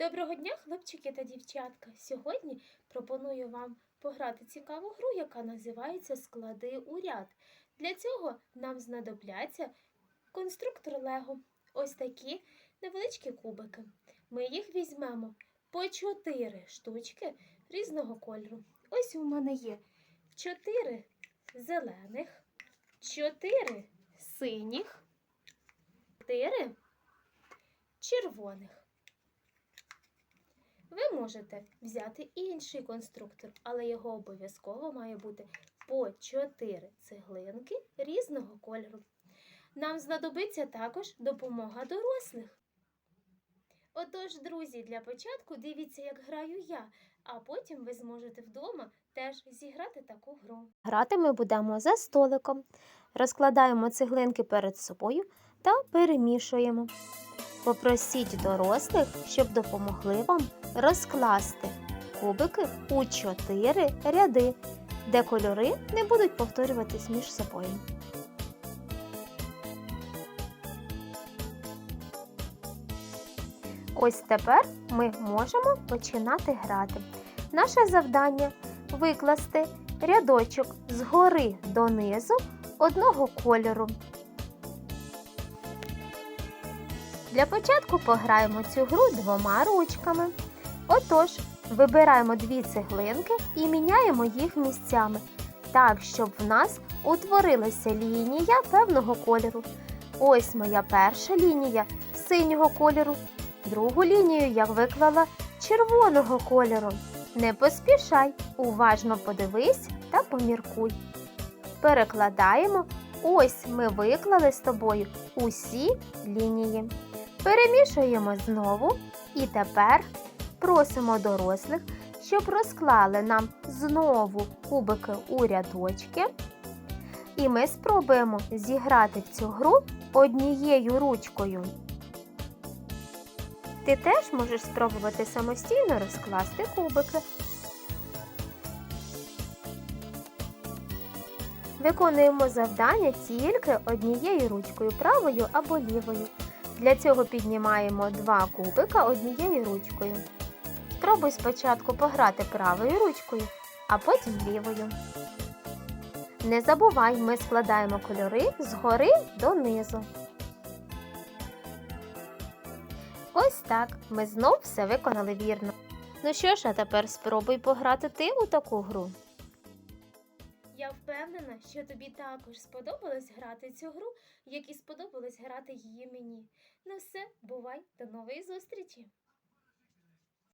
Доброго дня, хлопчики та дівчатка. Сьогодні пропоную вам пограти цікаву гру, яка називається Склади у ряд. Для цього нам знадобляться конструктор Лего. Ось такі невеличкі кубики. Ми їх візьмемо по 4 штучки різного кольору. Ось у мене є 4 зелених, 4 синіх, 4 червоних. Ви можете взяти інший конструктор, але його обов'язково має бути по 4 цеглинки різного кольору. Нам знадобиться також допомога дорослих. Отож, друзі, для початку дивіться, як граю я, а потім ви зможете вдома теж зіграти таку гру. Грати ми будемо за столиком. Розкладаємо цеглинки перед собою та перемішуємо. Попросіть дорослих, щоб допомогли вам розкласти кубики у чотири ряди, де кольори не будуть повторюватись між собою. Ось тепер ми можемо починати грати. Наше завдання викласти рядочок згори донизу одного кольору. Для початку пограємо цю гру двома ручками. Отож, вибираємо дві цеглинки і міняємо їх місцями, так, щоб в нас утворилася лінія певного кольору. Ось моя перша лінія синього кольору. Другу лінію я виклала червоного кольору. Не поспішай, уважно подивись та поміркуй. Перекладаємо. Ось ми виклали з тобою усі лінії. Перемішуємо знову і тепер просимо дорослих, щоб розклали нам знову кубики у рядочки. І ми спробуємо зіграти в цю гру однією ручкою. Ти теж можеш спробувати самостійно розкласти кубики. Виконуємо завдання тільки однією ручкою, правою або лівою. Для цього піднімаємо два кубика однією ручкою. Спробуй спочатку пограти правою ручкою, а потім лівою. Не забувай, ми складаємо кольори згори донизу. Ось так, ми знов все виконали вірно. Ну що ж, а тепер спробуй пограти ти у таку гру. Я впевнена, що тобі також сподобалось грати цю гру, як і сподобалось грати її мені. Ну все, бувай, до нової зустрічі!